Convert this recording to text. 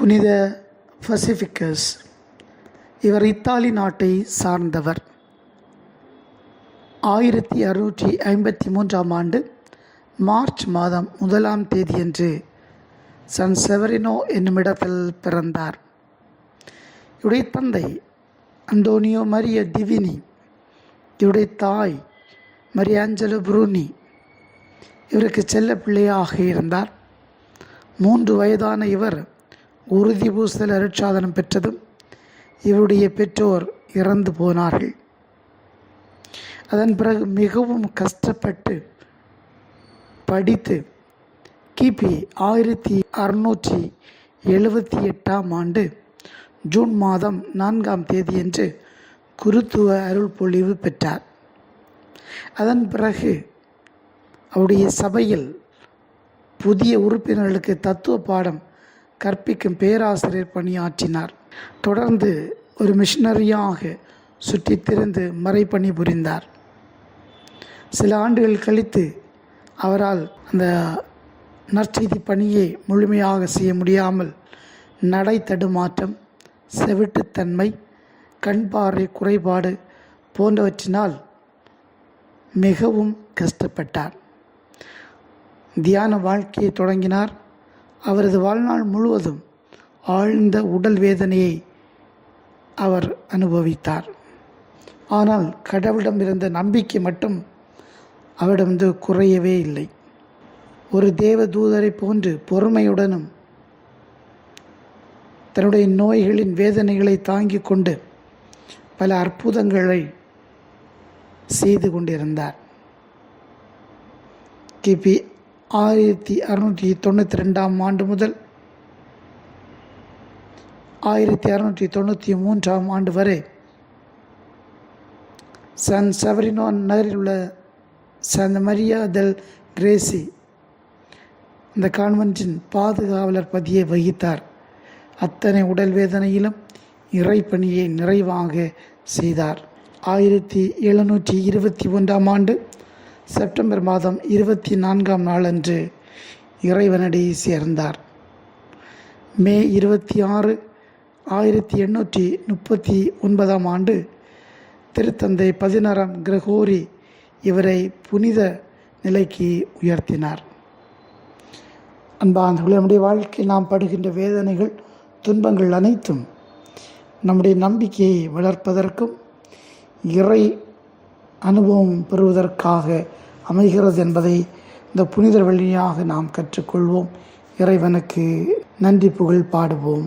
புனித பசிபிக்கஸ். இவர் இத்தாலி நாட்டை சார்ந்தவர். ஆயிரத்தி அறுநூற்றி ஐம்பத்தி மூன்றாம் ஆண்டு மார்ச் மாதம் முதலாம் தேதியன்று சன் செவரினோ என்னுமிடத்தில் பிறந்தார். இவருடைய தந்தை அந்தோனியோ மரிய டிவினி. இவருடைய தாய் மரியாஞ்சலோ புரூனி. இவருக்கு செல்ல பிள்ளையாக இருந்தார். மூன்று வயதான இவர் உறுதி பூசல் அருட்சாதனம் பெற்றதும் இவருடைய பெற்றோர் இறந்து போனார்கள். அதன் பிறகு மிகவும் கஷ்டப்பட்டு படித்து கிபி ஆயிரத்தி அறுநூற்றி எழுபத்தி எட்டாம் ஆண்டு ஜூன் மாதம் நான்காம் தேதியன்று குருத்துவ அருள் பொழிவு பெற்றார். அதன் பிறகு அவருடைய சபையில் புதிய உறுப்பினர்களுக்கு தத்துவ பாடம் கற்பிக்கும் பேராசிரியர் பணியாற்றினார். தொடர்ந்து ஒரு மிஷினரியாக சுற்றித் திரிந்து மறைப்பணி புரிந்தார். சில ஆண்டுகள் கழித்து அவரால் அந்த நற்செய்தி பணியை முழுமையாக செய்ய முடியாமல் நடை தடுமாற்றம் செவிட்டுத்தன்மை கண் பார்வை குறைபாடு போன்றவற்றினால் மிகவும் கஷ்டப்பட்டார். தியான வாழ்க்கையை தொடங்கினார். அவரது வாழ்நாள் முழுவதும் ஆழ்ந்த உடல் வேதனையை அவர் அனுபவித்தார். ஆனால் கடவுளிடம் இருந்த நம்பிக்கை மட்டும் அவரிடம் வந்து குறையவே இல்லை. ஒரு தேவ தூதரை போன்று பொறுமையுடனும் தன்னுடைய நோய்களின் வேதனைகளை தாங்கிக் கொண்டு பல அற்புதங்களை செய்து கொண்டிருந்தார். கிபி ஆயிரத்தி அறுநூற்றி தொண்ணூற்றி ரெண்டாம் ஆண்டு முதல் ஆயிரத்தி அறுநூற்றி தொண்ணூற்றி மூன்றாம் ஆண்டு வரை சன் செவரினோ நகரில் உள்ள சன் மரியா தெல் கிரேசி இந்த கான்வென்ட்டின் பாதுகாவலர் பதியை வகித்தார். அத்தனை உடல் வேதனையிலும் இறைப்பணியை நிறைவாக செய்தார். ஆயிரத்தி எழுநூற்றி இருபத்தி ஒன்றாம் ஆண்டு செப்டம்பர் மாதம் இருபத்தி நான்காம் நாளன்று இறைவனடி சேர்ந்தார். மே இருபத்தி ஆறு ஆயிரத்தி எண்ணூற்றி முப்பத்தி ஒன்பதாம் ஆண்டு திருத்தந்தை பதினாறாம் கிரகோரி இவரை புனித நிலைக்கு உயர்த்தினார். அன்பாந்தவர்களே நம்முடைய வாழ்க்கையில் நாம் படுகின்ற வேதனைகள் துன்பங்கள் அனைத்தும் நம்முடைய நம்பிக்கையை வளர்ப்பதற்கும் இறை அனுபவம் பெறுவதற்காக அமைகிறது என்பதை இந்த புனிதர் வழியாக நாம் கற்றுக்கொள்வோம். இறைவனுக்கு நன்றி புகழ் பாடுவோம்.